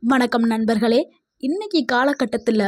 வணக்கம் நண்பர்களே. இன்னைக்கு காலகட்டத்தில்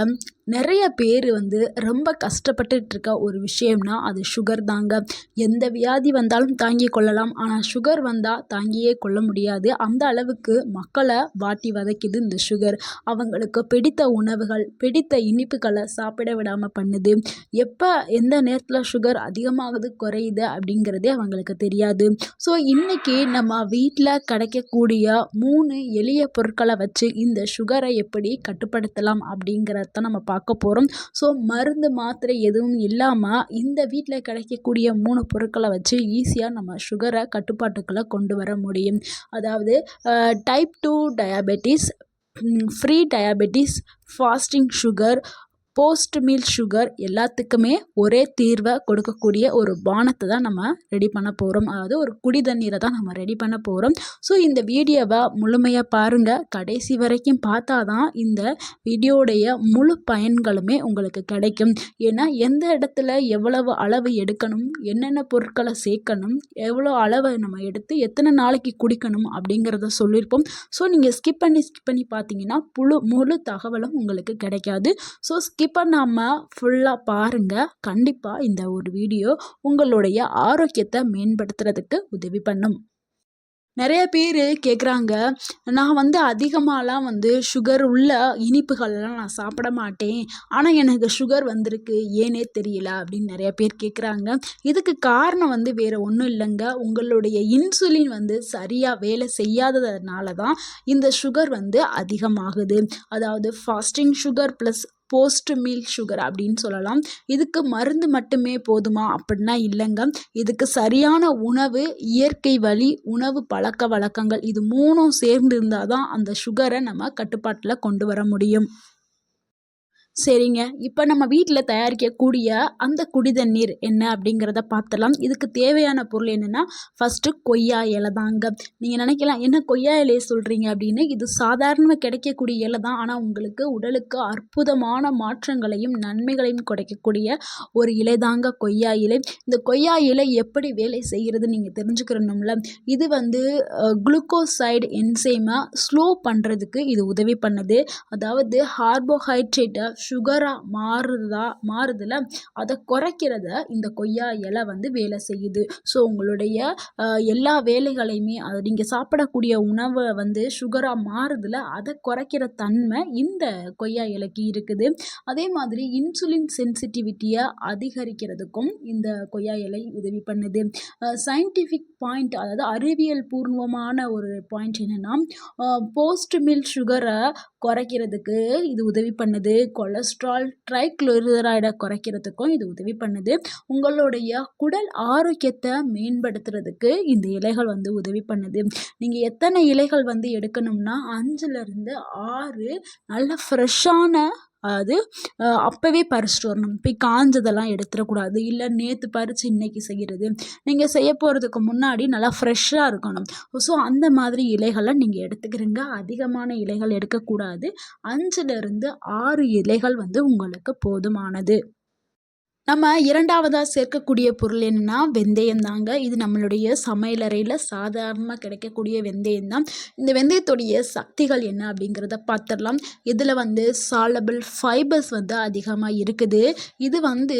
நிறைய பேர் வந்து ரொம்ப கஷ்டப்பட்டுட்டு இருக்க ஒரு விஷயம்னா அது சுகர் தாங்க. எந்த வியாதி வந்தாலும் தாங்கி கொள்ளலாம். ஆனால் சுகர் வந்தால் தாங்கியே கொள்ள முடியாது. அந்த அளவுக்கு மக்களை வாட்டி வதைக்குது இந்த சுகர் அவங்களுக்கு பிடித்த உணவுகள் பிடித்த இனிப்புகளை சாப்பிட விடாமல் பண்ணுது. எப்போ எந்த நேரத்தில் சுகர் அதிகமாகுது குறையுது அப்படிங்கிறதே அவங்களுக்கு தெரியாது. ஸோ இன்றைக்கி நம்ம வீட்டில் கிடைக்கக்கூடிய மூணு எளிய பொருட்களை வச்சு இந்த சுகரை எப்படி கட்டுப்படுத்தலாம் அப்படிங்கிறத நம்ம பார்க்க போகிறோம் ஸோ மருந்து மாத்திரை எதுவும் இல்லாமல் இந்த வீட்டில் கிடைக்கக்கூடிய மூணு பொருட்களை வச்சு ஈஸியாக நம்ம சுகரை கட்டுப்பாட்டுக்குள்ளே கொண்டு வர முடியும். அதாவது type two diabetes free diabetes fasting sugar post meal sugar எல்லாத்துக்குமே ஒரே தீர்வை கொடுக்கக்கூடிய ஒரு பானத்தை தான் நம்ம ரெடி பண்ண போகிறோம் அதாவது ஒரு குடி தண்ணீரை தான் நம்ம ரெடி பண்ண போகிறோம் ஸோ இந்த வீடியோவை முழுமையாக பாருங்கள் கடைசி வரைக்கும் பார்த்தா தான் இந்த வீடியோடைய முழு பயன்களுமே உங்களுக்கு கிடைக்கும். ஏன்னா எந்த இடத்துல எவ்வளவு அளவு எடுக்கணும் என்னென்ன பொருட்களை சேர்க்கணும் எவ்வளோ அளவை நம்ம எடுத்து எத்தனை நாளைக்கு குடிக்கணும் அப்படிங்கிறத சொல்லியிருப்போம். ஸோ நீங்கள் ஸ்கிப் பண்ணி ஸ்கிப் பண்ணி பார்த்தீங்கன்னா முழு முழு தகவலும் உங்களுக்கு கிடைக்காது. ஸோ ஸ்கிப் ஸ்கிப் பண்ணாமல் ஃபுல்லாக பாருங்கள் கண்டிப்பாக இந்த ஒரு வீடியோ உங்களுடைய ஆரோக்கியத்தை மேம்படுத்துறதுக்கு உதவி பண்ணும். நிறைய பேர் கேட்குறாங்க நான் வந்து அதிகமாகலாம் வந்து சுகர் உள்ள இனிப்புகள்லாம் நான் சாப்பிட மாட்டேன். ஆனால் எனக்கு சுகர் வந்திருக்கு ஏனே தெரியல அப்படின்னு நிறைய பேர் கேட்குறாங்க இதுக்கு காரணம் வந்து வேறு ஒன்றும் இல்லைங்க. உங்களுடைய இன்சுலின் வந்து சரியாக வேலை செய்யாததுனால தான் இந்த சுகர் வந்து அதிகமாகுது. அதாவது fasting sugar plus post meal sugar அப்படின்னு சொல்லலாம். இதுக்கு மருந்து மட்டுமே போதுமா? அப்படின்னா இல்லைங்க. இதுக்கு சரியான உணவு இயற்கை வழி உணவு பழக்க வழக்கங்கள் இது மூணும் சேர்ந்து இருந்தால் தான் அந்த சுகரை நம்ம கட்டுப்பாட்டில் கொண்டு வர முடியும். சரிங்க. இப்போ நம்ம வீட்டில் தயாரிக்கக்கூடிய அந்த குடி தண்ணீர் என்ன அப்படிங்கிறத பார்த்துலாம் இதுக்கு தேவையான பொருள் என்னென்னா ஃபஸ்ட்டு கொய்யா இலை தாங்க. நீங்கள் நினைக்கலாம் என்ன கொய்யா இலையை சொல்கிறீங்க அப்படின்னு. இது சாதாரணமாக கிடைக்கக்கூடிய இலை தான். ஆனால் உங்களுக்கு உடலுக்கு அற்புதமான மாற்றங்களையும் நன்மைகளையும் கிடைக்கக்கூடிய ஒரு இலை தாங்க கொய்யா இலை. இந்த கொய்யா இலை எப்படி வேலை செய்கிறது நீங்கள் தெரிஞ்சுக்கிறணும்ல. இது வந்து குளுக்கோசைடு என்சைமை ஸ்லோ பண்ணுறதுக்கு இது உதவி பண்ணுது. அதாவது கார்போஹைட்ரேட்டை சுகராக மாறுதா மாறுதில்ல அதை குறைக்கிறத இந்த கொய்யா இலை வந்து வேலை செய்யுது. ஸோ உங்களுடைய எல்லா வேலைகளையுமே அதை நீங்கள் சாப்பிடக்கூடிய உணவை வந்து சுகராக மாறுதில்ல அதை குறைக்கிற தன்மை இந்த கொய்யா இலைக்கு இருக்குது. அதே மாதிரி இன்சுலின் சென்சிட்டிவிட்டியை அதிகரிக்கிறதுக்கும் இந்த கொய்யா இலை உதவி பண்ணுது. சயின்டிஃபிக் பாயிண்ட் அதாவது அறிவியல் பூர்வமான ஒரு பாயிண்ட் என்னென்னா போஸ்ட் மில் சுகரை குறைக்கிறதுக்கு இது உதவி பண்ணுது. கொலஸ்ட்ரால் ட்ரைக்ளோரைடை குறைக்கிறதுக்கும் இது உதவி பண்ணுது. உங்களுடைய குடல் ஆரோக்கியத்தை மேம்படுத்துறதுக்கு இந்த இலைகள் வந்து உதவி பண்ணுது. நீங்கள் எத்தனை இலைகள் வந்து எடுக்கணும்னா அஞ்சுலேருந்து ஆறு நல்ல ஃப்ரெஷ்ஷான அது அப்போவே பறிச்சிட்டு வரணும் போய் காஞ்சதெல்லாம் எடுத்துடக்கூடாது. இல்லை நேற்று பறித்து இன்றைக்கி செய்கிறது நீங்கள் செய்ய போகிறதுக்கு முன்னாடி நல்லா ஃப்ரெஷ்ஷாக இருக்கணும். ஸோ அந்த மாதிரி இலைகளை நீங்கள் எடுத்துக்கிறீங்க. அதிகமான இலைகள் எடுக்கக்கூடாது. அஞ்சுலேருந்து ஆறு இலைகள் வந்து உங்களுக்கு போதுமானது. நம்ம இரண்டாவதாக சேர்க்கக்கூடிய பொருள் என்னென்னா வெந்தயம் தாங்க இது நம்மளுடைய சமையலறையில் சாதாரணமாக கிடைக்கக்கூடிய வெந்தயம் தான் இந்த வெந்தயத்துடைய சக்திகள் என்ன அப்படிங்கிறத பார்த்துடலாம் இதில் வந்து சாலபிள் ஃபைபர்ஸ் வந்து அதிகமாக இருக்குது. இது வந்து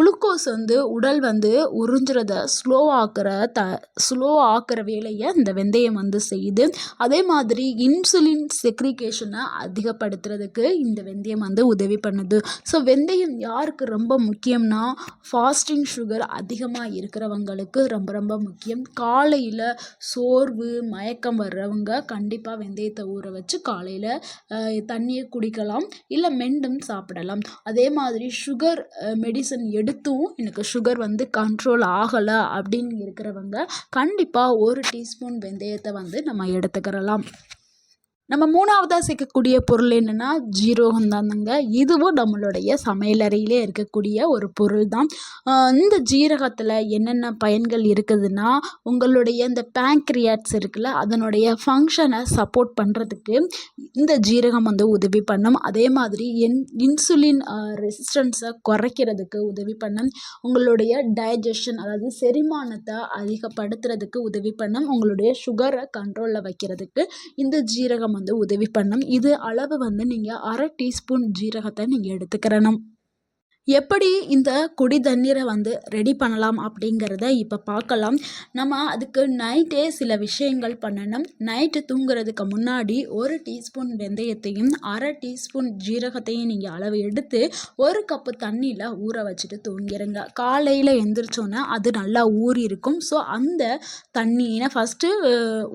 குளுக்கோஸ் வந்து உடல் வந்து உறிஞ்சுறத ஸ்லோ ஆக்கிற த ஸ்லோ ஆக்கிற வேலையை இந்த வெந்தயம் வந்து செய்யுது. அதே மாதிரி இன்சுலின் செக்ரிகேஷனை அதிகப்படுத்துறதுக்கு இந்த வெந்தயம் வந்து உதவி பண்ணுது. ஸோ வெந்தயம் யாருக்கு ரொம்ப முக்கியம்னா ஃபாஸ்டிங் சுகர் அதிகமாக இருக்கிறவங்களுக்கு ரொம்ப ரொம்ப முக்கியம். காலையில் சோர்வு மயக்கம் வர்றவங்க கண்டிப்பாக வெந்தயத்தை ஊற வச்சு காலையில் தண்ணியை குடிக்கலாம். இல்லை மெண்டும் சாப்பிடலாம். அதே மாதிரி சுகர் மெடிசன் எடுத்தும் எனக்கு சுகர் வந்து கண்ட்ரோல் ஆகலை அப்படின்னு இருக்கிறவங்க கண்டிப்பாக ஒரு டீஸ்பூன் வெந்தயத்தை வந்து நம்ம எடுத்துக்கிறலாம். நம்ம மூணாவதாக சேர்க்கக்கூடிய பொருள் என்னென்னா ஜீரகம் தானுங்க இதுவும் நம்மளுடைய சமையலறையிலே இருக்கக்கூடிய ஒரு பொருள் தான் இந்த ஜீரகத்தில் என்னென்ன பயன்கள் இருக்குதுன்னா உங்களுடைய இந்த பேங்க்ரியாட்ஸ் இருக்குல்ல அதனுடைய ஃபங்க்ஷனை சப்போர்ட் பண்ணுறதுக்கு இந்த ஜீரகம் வந்து உதவி பண்ணும். அதே மாதிரி என் இன்சுலின் ரெசிஸ்டன்ஸை குறைக்கிறதுக்கு உதவி பண்ணும். உங்களுடைய டைஜஷன் அதாவது செரிமானத்தை அதிகப்படுத்துறதுக்கு உதவி பண்ணும். உங்களுடைய சுகரை கண்ட்ரோலில் வைக்கிறதுக்கு இந்த ஜீரகம் ஜீரகம் வந்து உதவி பண்ணும் இது அளவு வந்து நீங்கள் அரை டீஸ்பூன் ஜீரகத்தை நீங்கள் எடுத்துக்கிறணும். எப்படி இந்த குடி தண்ணீரை வந்து ரெடி பண்ணலாம் அப்படிங்கிறத இப்போ பார்க்கலாம். நம்ம அதுக்கு நைட்டே சில விஷயங்கள் பண்ணணும். நைட்டு தூங்குறதுக்கு முன்னாடி ஒரு டீஸ்பூன் வெந்தயத்தையும் அரை டீஸ்பூன் ஜீரகத்தையும் நீங்கள் அளவு எடுத்து ஒரு கப்பு தண்ணியில் ஊற வச்சுட்டு தூங்கிடுங்க காலையில் எழுந்திரிச்சோன்னே அது நல்லா ஊறி இருக்கும். ஸோ அந்த தண்ணியை ஃபஸ்ட்டு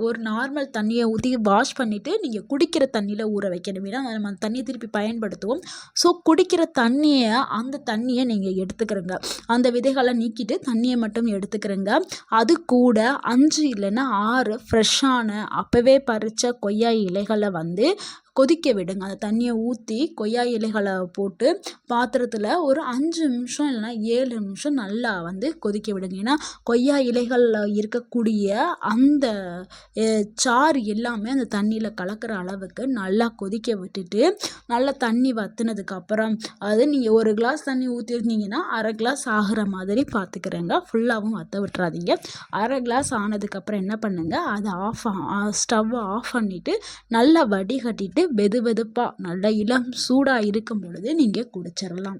ஒரு நார்மல் தண்ணியை ஊற்றி வாஷ் பண்ணிவிட்டு நீங்கள் குடிக்கிற தண்ணியில் ஊற வைக்கணும். ஏன்னா நம்ம தண்ணியை திருப்பி பயன்படுத்துவோம். ஸோ குடிக்கிற தண்ணியை அந்த தண்ணியை நீங்கள் எடுத்துக்கிறங்க. அந்த விதைகளை நீக்கிட்டு தண்ணியை மட்டும் எடுத்துக்கிறங்க. அது கூட அஞ்சு இல்லைன்னா ஆறு ஃப்ரெஷ்ஷான அப்போவே பறித்த கொய்யா இலைகளை வந்து கொதிக்க விடுங்க. அந்த தண்ணியை ஊற்றி கொய்யா இலைகளை போட்டு பாத்திரத்தில் ஒரு அஞ்சு நிமிஷம் இல்லைனா ஏழு நிமிஷம் நல்லா வந்து கொதிக்க விடுங்க. ஏன்னா கொய்யா இலைகளில் இருக்கக்கூடிய அந்த சாறு எல்லாமே அந்த தண்ணியில் கலக்கிற அளவுக்கு நல்லா கொதிக்க விட்டுட்டு நல்லா தண்ணி வத்துனதுக்கப்புறம் அது நீங்கள் ஒரு கிளாஸ் தண்ணி ஊற்றிருந்தீங்கன்னா அரை கிளாஸ் ஆகிற மாதிரி பார்த்துக்கிறேங்க ஃபுல்லாகவும் வற்ற விட்டுறாதீங்க. அரை கிளாஸ் ஆனதுக்கப்புறம் என்ன பண்ணுங்கள் அதை ஆஃப் ஸ்டவ்வை ஆஃப் பண்ணிவிட்டு நல்லா வடிகட்டிட்டு வெது வெதுப்பாக நல்லா இளம் சூடாக இருக்கும் பொழுது நீங்கள் குடிச்சிடலாம்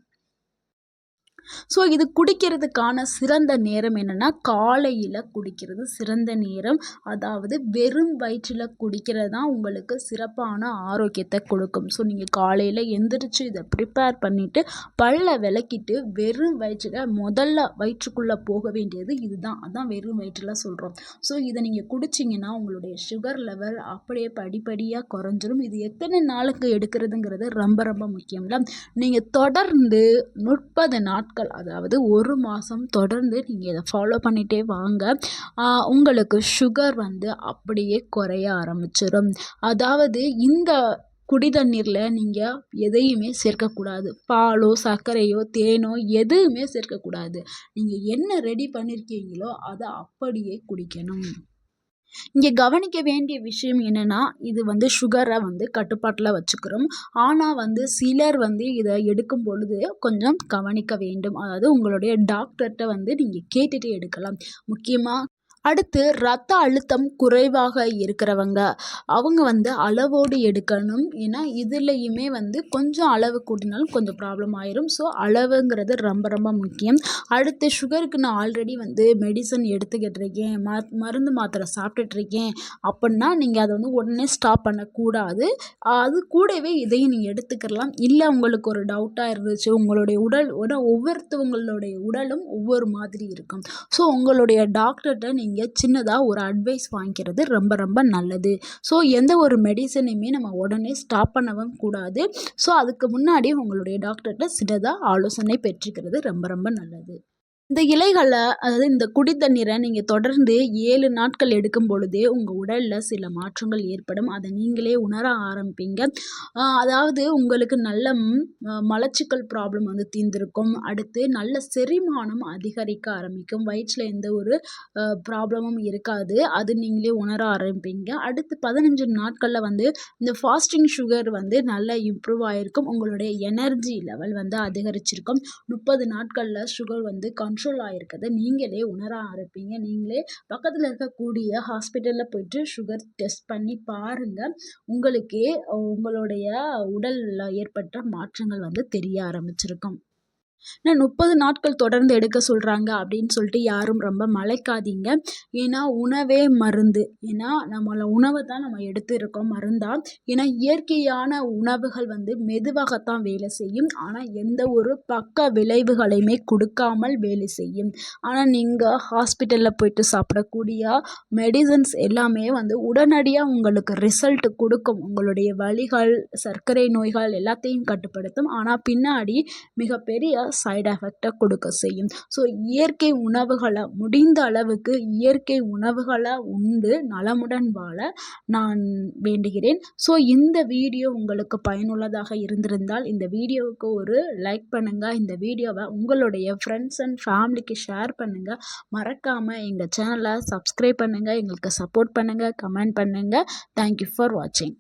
ஸோ இது குடிக்கிறதுக்கான சிறந்த நேரம் என்னென்னா காலையில் குடிக்கிறது சிறந்த நேரம். அதாவது வெறும் வயிற்றில் குடிக்கிறது தான் உங்களுக்கு சிறப்பான ஆரோக்கியத்தை கொடுக்கும். ஸோ நீங்கள் காலையில் எந்திரிச்சு இதை ப்ரிப்பேர் பண்ணிவிட்டு பல்ல விளக்கிட்டு வெறும் வயிற்றில் முதல்ல வயிற்றுக்குள்ளே போக வேண்டியது இதுதான். அதான் வெறும் வயிற்றில் சொல்கிறோம் ஸோ இதை நீங்கள் குடிச்சிங்கன்னா உங்களுடைய சுகர் லெவல் அப்படியே படிப்படியாக குறைஞ்சிரும். இது எத்தனை நாளுக்கு எடுக்கிறதுங்கிறது ரொம்ப ரொம்ப முக்கியம்ல நீங்கள் தொடர்ந்து முப்பது நாட்கள் நாட்கள் அதாவது ஒரு மாதம் தொடர்ந்து நீங்கள் இதை ஃபாலோ பண்ணிகிட்டே வாங்க. உங்களுக்கு சுகர் வந்து அப்படியே குறைய ஆரம்பிச்சிடும் அதாவது இந்த குடி தண்ணீரில் நீங்கள் எதையுமே சேர்க்கக்கூடாது. பாலோ சர்க்கரையோ தேனோ எதுவுமே சேர்க்கக்கூடாது. நீங்கள் என்ன ரெடி பண்ணியிருக்கீங்களோ அதை அப்படியே குடிக்கணும். இங்கே கவனிக்க வேண்டிய விஷயம் என்னென்னா இது வந்து சுகரை வந்து கட்டுப்பாட்டில் வச்சுக்கிறோம். ஆனால் வந்து சிலர் வந்து இதை எடுக்கும் பொழுது கொஞ்சம் கவனிக்க வேண்டும். அதாவது உங்களுடைய டாக்டர்கிட்ட வந்து நீங்கள் கேட்டுகிட்டே எடுக்கலாம். முக்கியமாக அடுத்து ரத்த அழுத்தம் குறைவாக இருக்கிறவங்க. அவங்க வந்து அளவோடு எடுக்கணும். ஏன்னா இதுலேயுமே வந்து கொஞ்சம் அளவு கூட்டினாலும் கொஞ்சம் ப்ராப்ளம் ஆயிரும். ஸோ அளவுங்கிறது ரொம்ப ரொம்ப முக்கியம். அடுத்து சுகருக்கு நான் ஆல்ரெடி வந்து மெடிசன் எடுத்துக்கிட்டு இருக்கேன் ம மருந்து மாத்திரை சாப்பிட்டுட்ருக்கேன் அப்படின்னா நீங்கள் அதை வந்து உடனே ஸ்டாப் பண்ணக்கூடாது. அது கூடவே இதையும் நீங்கள் எடுத்துக்கலாம் இல்லை உங்களுக்கு ஒரு டவுட்டாக இருந்துச்சு உங்களுடைய உடல் ஒவ்வொருத்தவங்களுடைய உடலும் ஒவ்வொரு மாதிரி இருக்கும். ஸோ உங்களுடைய டாக்டர்கிட்ட நீங்கள் நீங்கள் சின்னதாக ஒரு அட்வைஸ் வாங்கிக்கிறது ரொம்ப ரொம்ப நல்லது. ஸோ எந்த ஒரு மெடிசனையுமே நம்ம உடனே ஸ்டாப் பண்ணவும் கூடாது. ஸோ அதுக்கு முன்னாடி உங்களுடைய டாக்டர்கிட்ட சின்னதாக ஆலோசனை பெற்றுக்கிறது ரொம்ப ரொம்ப நல்லது. இந்த இலைகளை அதாவது இந்த குடி தண்ணீரை நீங்கள் தொடர்ந்து ஏழு நாட்கள் எடுக்கும் பொழுதே உங்கள் உடலில் சில மாற்றங்கள் ஏற்படும். அதை நீங்களே உணர ஆரம்பிப்பீங்க. அதாவது உங்களுக்கு நல்ல மலச்சிக்கல் ப்ராப்ளம் வந்து தீர்ந்திருக்கும். அடுத்து நல்ல செரிமானம் அதிகரிக்க ஆரம்பிக்கும். வயிற்றில் எந்த ஒரு ப்ராப்ளமும் இருக்காது. அது நீங்களே உணர ஆரம்பிப்பீங்க. அடுத்து பதினஞ்சு நாட்களில் வந்து இந்த ஃபாஸ்டிங் சுகர் வந்து நல்லா இம்ப்ரூவ் ஆகிருக்கும் உங்களுடைய எனர்ஜி லெவல் வந்து அதிகரிச்சிருக்கும். முப்பது நாட்களில் சுகர் வந்து கான் கண்ட்ரோல் ஆகிருக்கதை நீங்களே உணர ஆரம்பிப்பீங்க நீங்களே பக்கத்தில் இருக்கக்கூடிய ஹாஸ்பிட்டலில் போய்ட்டு சுகர் டெஸ்ட் பண்ணி பாருங்கள் உங்களுக்கே உங்களுடைய உடலில் ஏற்பட்ட மாற்றங்கள் வந்து தெரிய ஆரம்பிச்சிருக்கும். ஏன்னா முப்பது நாட்கள் தொடர்ந்து எடுக்க சொல்கிறாங்க அப்படின்னு சொல்லிட்டு யாரும் ரொம்ப மலைக்காதீங்க. ஏன்னா உணவே மருந்து. ஏன்னா நம்மளை உணவை தான் நம்ம எடுத்து இருக்கோம் மருந்தாக ஏன்னா இயற்கையான உணவுகள் வந்து மெதுவாகத்தான் வேலை செய்யும். ஆனால் எந்த ஒரு பக்க விளைவுகளையுமே கொடுக்காமல் வேலை செய்யும். ஆனால் நீங்கள் ஹாஸ்பிட்டலில் போயிட்டு சாப்பிடக்கூடிய மெடிசன்ஸ் எல்லாமே வந்து உடனடியாக உங்களுக்கு ரிசல்ட் கொடுக்கும். உங்களுடைய வலிகள் சர்க்கரை நோய்கள் எல்லாத்தையும் கட்டுப்படுத்தும். ஆனால் பின்னாடி மிகப்பெரிய சைடு எஃபெக்டை கொடுக்க செய்யும். ஸோ இயற்கை உணவுகளை முடிந்த அளவுக்கு இயற்கை உணவுகளை உண்டு நலமுடன் வாழ நான் வேண்டுகிறேன். ஸோ இந்த வீடியோ உங்களுக்கு பயனுள்ளதாக இருந்திருந்தால் இந்த வீடியோவுக்கு ஒரு லைக் பண்ணுங்கள் இந்த வீடியோவை உங்களுடைய ஃப்ரெண்ட்ஸ் அண்ட் ஃபேமிலிக்கு ஷேர் பண்ணுங்கள் மறக்காமல் எங்கள் சேனலை சப்ஸ்கிரைப் பண்ணுங்கள் எங்களுக்கு சப்போர்ட் பண்ணுங்கள் கமெண்ட் பண்ணுங்கள் தேங்க்யூ ஃபார் வாட்சிங்